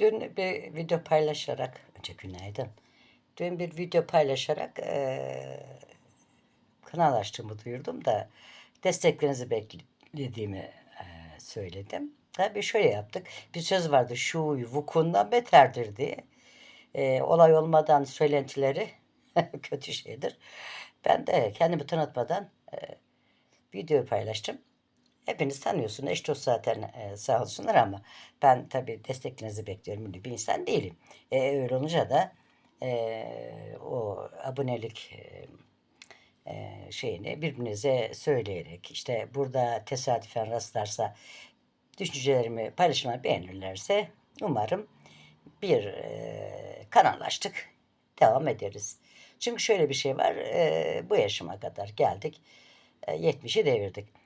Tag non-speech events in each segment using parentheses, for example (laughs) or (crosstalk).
Dün bir video paylaşarak, önce günaydın. Dün bir video paylaşarak eee kanal açtığımı duyurdum da desteklerinizi beklediğimi eee, söyledim. Tabii şöyle yaptık. Bir söz vardı şu vukuundan beterdir diye. Eee, olay olmadan söylentileri (laughs) kötü şeydir. Ben de kendimi tanıtmadan eee videoyu paylaştım. Hepiniz tanıyorsunuz. Eş dost zaten e, sağ olsunlar ama ben tabii desteklerinizi bekliyorum. Ünlü bir insan değilim. E, öyle olunca da e, o abonelik e, e, şeyini birbirinize söyleyerek işte burada tesadüfen rastlarsa düşüncelerimi paylaşmayı beğenirlerse umarım bir e, kanallaştık. Devam ederiz. Çünkü şöyle bir şey var. e, bu yaşıma kadar geldik. E, 70'i devirdik.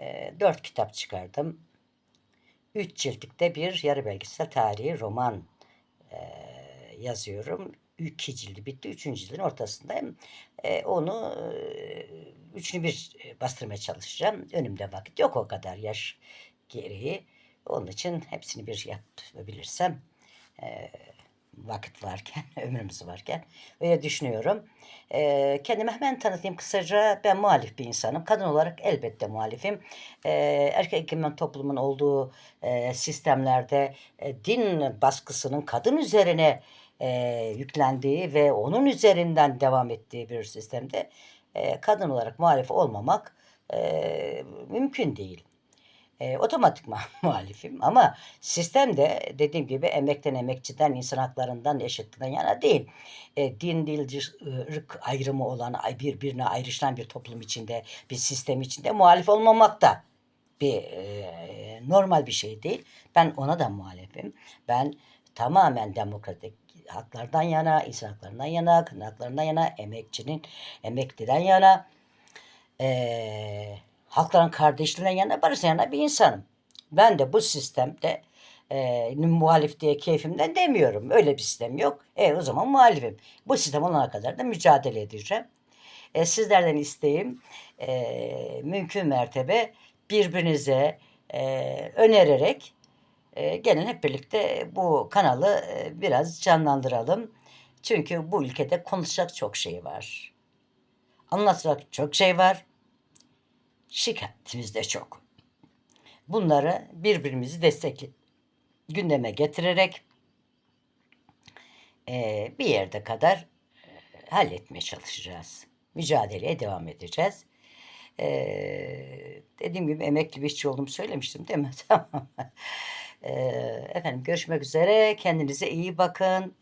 E, dört kitap çıkardım. Üç ciltlikte bir yarı belgesel tarihi roman e, yazıyorum. İki cildi bitti. Üçüncü cildin ortasındayım. E, onu e, üçünü bir bastırmaya çalışacağım. Önümde vakit yok o kadar yaş gereği. Onun için hepsini bir yapabilirsem e, vakit varken, (laughs) ömrümüz varken öyle düşünüyorum. E, kendimi hemen tanıtayım kısaca. Ben muhalif bir insanım. Kadın olarak elbette muhalifim. E, erkek egemen toplumun olduğu e, sistemlerde e, din baskısının kadın üzerine e, yüklendiği ve onun üzerinden devam ettiği bir sistemde e, kadın olarak muhalif olmamak e, mümkün değil. E, otomatikman (laughs) muhalifim ama sistem de dediğim gibi emekten emekçiden insan haklarından eşitliğinden yana değil. E, din, dil, ırk ayrımı olan birbirine ayrışan bir toplum içinde bir sistem içinde muhalif olmamak da bir e, normal bir şey değil. Ben ona da muhalifim. Ben tamamen demokratik haklardan yana, insan haklarından yana, kadın haklarından yana, emekçinin emekliden yana, eee halkların kardeşliğinden yana, barıştan yana bir insanım. Ben de bu sistemde eee muhalif diye keyfimden demiyorum. Öyle bir sistem yok. E o zaman muhalifim. Bu sistem olana kadar da mücadele edeceğim. E, sizlerden isteğim e, mümkün mertebe birbirinize e, önererek e, gelin hep birlikte bu kanalı e, biraz canlandıralım. Çünkü bu ülkede konuşacak çok şey var. Anlatacak çok şey var. Şikayetimiz de çok. Bunları birbirimizi destek gündeme getirerek e, bir yerde kadar e, halletmeye çalışacağız. Mücadeleye devam edeceğiz. E, dediğim gibi emekli bir işçi olduğumu söylemiştim değil mi? (laughs) Tamam. E, efendim görüşmek üzere. Kendinize iyi bakın.